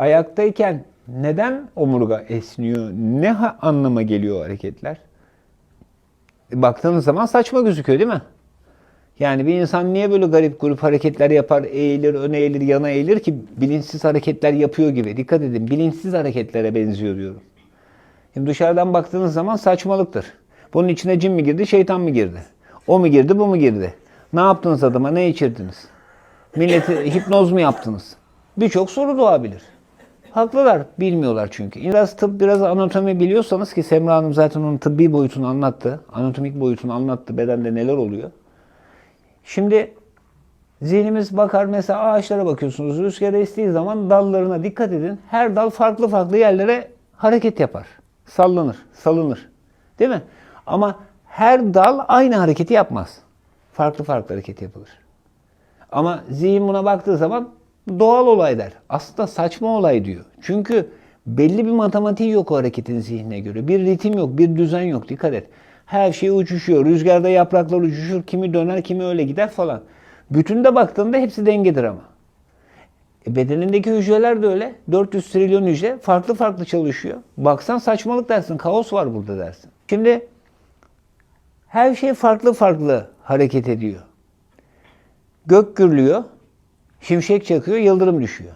Ayaktayken neden omurga esniyor? Ne anlama geliyor hareketler? E, Baktığınız zaman saçma gözüküyor değil mi? Yani bir insan niye böyle garip grup hareketler yapar, eğilir, öne eğilir, yana eğilir ki bilinçsiz hareketler yapıyor gibi. Dikkat edin, bilinçsiz hareketlere benziyor diyorum. Şimdi dışarıdan baktığınız zaman saçmalıktır. Bunun içine cin mi girdi, şeytan mı girdi? O mu girdi, bu mu girdi? Ne yaptınız adama, ne içirdiniz? Milleti hipnoz mu yaptınız? Birçok soru doğabilir. Haklılar, bilmiyorlar çünkü. Biraz tıp, biraz anatomi biliyorsanız ki Semra Hanım zaten onun tıbbi boyutunu anlattı. Anatomik boyutunu anlattı, bedende neler oluyor. Şimdi zihnimiz bakar mesela ağaçlara bakıyorsunuz. Rüzgar estiği zaman dallarına dikkat edin. Her dal farklı farklı yerlere hareket yapar. Sallanır, salınır. Değil mi? Ama her dal aynı hareketi yapmaz. Farklı farklı hareket yapılır. Ama zihin buna baktığı zaman doğal olay der. Aslında saçma olay diyor. Çünkü belli bir matematiği yok o hareketin zihnine göre. Bir ritim yok, bir düzen yok. Dikkat et. Her şey uçuşuyor. Rüzgarda yapraklar uçuşur. Kimi döner, kimi öyle gider falan. Bütünde baktığında hepsi dengedir ama. E bedenindeki hücreler de öyle. 400 trilyon hücre farklı farklı çalışıyor. Baksan saçmalık dersin. Kaos var burada dersin. Şimdi her şey farklı farklı hareket ediyor. Gök gürlüyor, şimşek çakıyor, yıldırım düşüyor.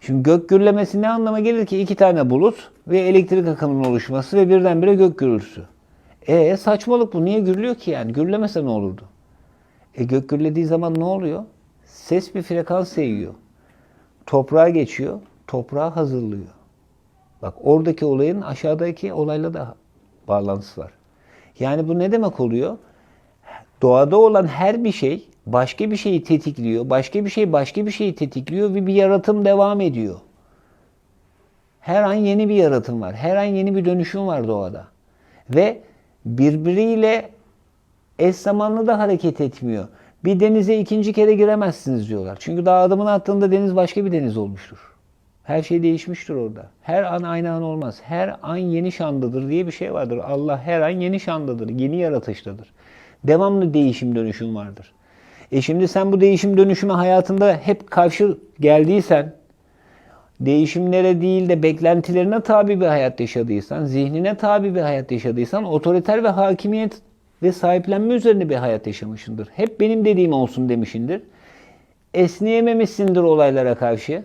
Şimdi gök gürlemesi ne anlama gelir ki? iki tane bulut ve elektrik akımının oluşması ve birdenbire gök gürültüsü. E saçmalık bu. Niye gürlüyor ki yani? Gürlemese ne olurdu? E gök gürlediği zaman ne oluyor? Ses bir frekans yayıyor. Toprağa geçiyor, toprağı hazırlıyor. Bak oradaki olayın aşağıdaki olayla da bağlantısı var. Yani bu ne demek oluyor? Doğada olan her bir şey başka bir şeyi tetikliyor. Başka bir şey başka bir şeyi tetikliyor ve bir yaratım devam ediyor. Her an yeni bir yaratım var. Her an yeni bir dönüşüm var doğada. Ve birbiriyle eş zamanlı da hareket etmiyor. Bir denize ikinci kere giremezsiniz diyorlar. Çünkü daha adımını attığında deniz başka bir deniz olmuştur. Her şey değişmiştir orada. Her an aynı an olmaz. Her an yeni şandadır diye bir şey vardır. Allah her an yeni şandadır. Yeni yaratıştadır. Devamlı değişim dönüşüm vardır. E şimdi sen bu değişim dönüşüme hayatında hep karşı geldiysen, değişimlere değil de beklentilerine tabi bir hayat yaşadıysan, zihnine tabi bir hayat yaşadıysan, otoriter ve hakimiyet ve sahiplenme üzerine bir hayat yaşamışındır. Hep benim dediğim olsun demişindir. Esneyememişsindir olaylara karşı.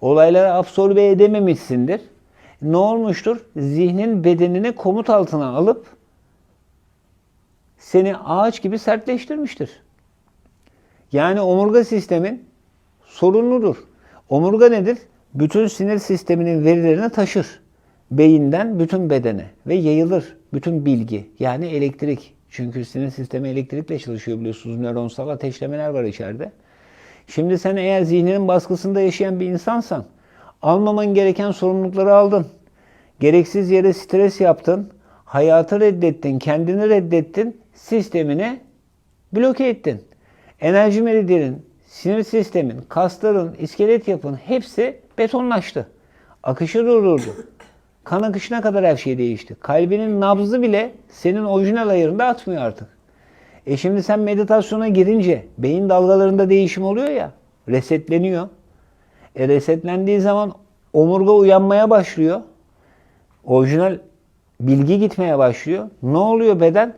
Olaylara absorbe edememişsindir. Ne olmuştur? Zihnin bedenini komut altına alıp seni ağaç gibi sertleştirmiştir. Yani omurga sistemin sorunludur. Omurga nedir? Bütün sinir sisteminin verilerini taşır. Beyinden bütün bedene ve yayılır bütün bilgi. Yani elektrik. Çünkü sinir sistemi elektrikle çalışıyor biliyorsunuz. Nöronsal ateşlemeler var içeride. Şimdi sen eğer zihninin baskısında yaşayan bir insansan almaman gereken sorumlulukları aldın. Gereksiz yere stres yaptın. Hayatı reddettin, kendini reddettin, sistemini bloke ettin. Enerji meridyenin, sinir sistemin, kasların, iskelet yapın hepsi betonlaştı. Akışı durdurdu. Kan akışına kadar her şey değişti. Kalbinin nabzı bile senin orijinal ayarında atmıyor artık. E şimdi sen meditasyona girince beyin dalgalarında değişim oluyor ya, resetleniyor. E resetlendiği zaman omurga uyanmaya başlıyor. Orijinal bilgi gitmeye başlıyor. Ne oluyor beden?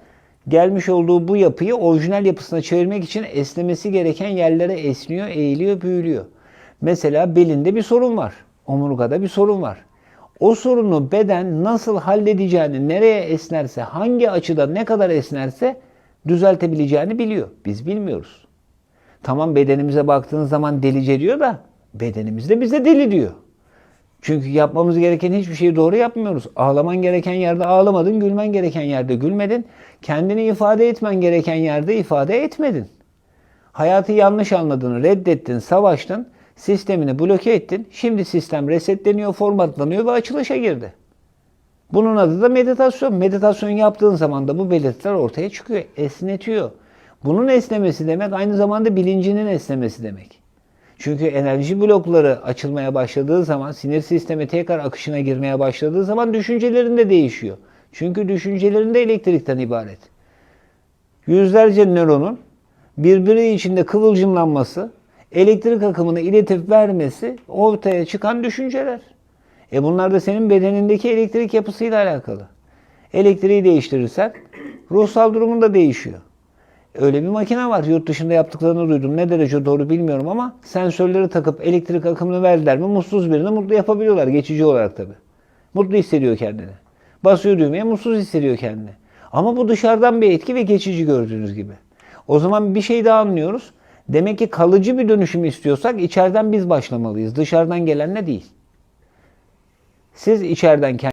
Gelmiş olduğu bu yapıyı orijinal yapısına çevirmek için esnemesi gereken yerlere esniyor, eğiliyor, büyülüyor. Mesela belinde bir sorun var. Omurgada bir sorun var. O sorunu beden nasıl halledeceğini, nereye esnerse, hangi açıda ne kadar esnerse düzeltebileceğini biliyor. Biz bilmiyoruz. Tamam bedenimize baktığınız zaman delice diyor da bedenimiz de bize deli diyor. Çünkü yapmamız gereken hiçbir şeyi doğru yapmıyoruz. Ağlaman gereken yerde ağlamadın, gülmen gereken yerde gülmedin. Kendini ifade etmen gereken yerde ifade etmedin. Hayatı yanlış anladın, reddettin, savaştın, sistemini bloke ettin. Şimdi sistem resetleniyor, formatlanıyor ve açılışa girdi. Bunun adı da meditasyon. Meditasyon yaptığın zaman da bu belirtiler ortaya çıkıyor, esnetiyor. Bunun esnemesi demek aynı zamanda bilincinin esnemesi demek. Çünkü enerji blokları açılmaya başladığı zaman, sinir sistemi tekrar akışına girmeye başladığı zaman düşüncelerin de değişiyor. Çünkü düşüncelerin de elektrikten ibaret. Yüzlerce nöronun birbiri içinde kıvılcımlanması, elektrik akımını iletip vermesi ortaya çıkan düşünceler. E bunlar da senin bedenindeki elektrik yapısıyla alakalı. Elektriği değiştirirsen ruhsal durumun da değişiyor. Öyle bir makine var. Yurt dışında yaptıklarını duydum. Ne derece doğru bilmiyorum ama sensörleri takıp elektrik akımını verdiler mi mutsuz birini mutlu yapabiliyorlar. Geçici olarak tabii. Mutlu hissediyor kendini. Basıyor düğmeye mutsuz hissediyor kendini. Ama bu dışarıdan bir etki ve geçici gördüğünüz gibi. O zaman bir şey daha anlıyoruz. Demek ki kalıcı bir dönüşüm istiyorsak içeriden biz başlamalıyız. Dışarıdan gelenle değil. Siz içeriden kendi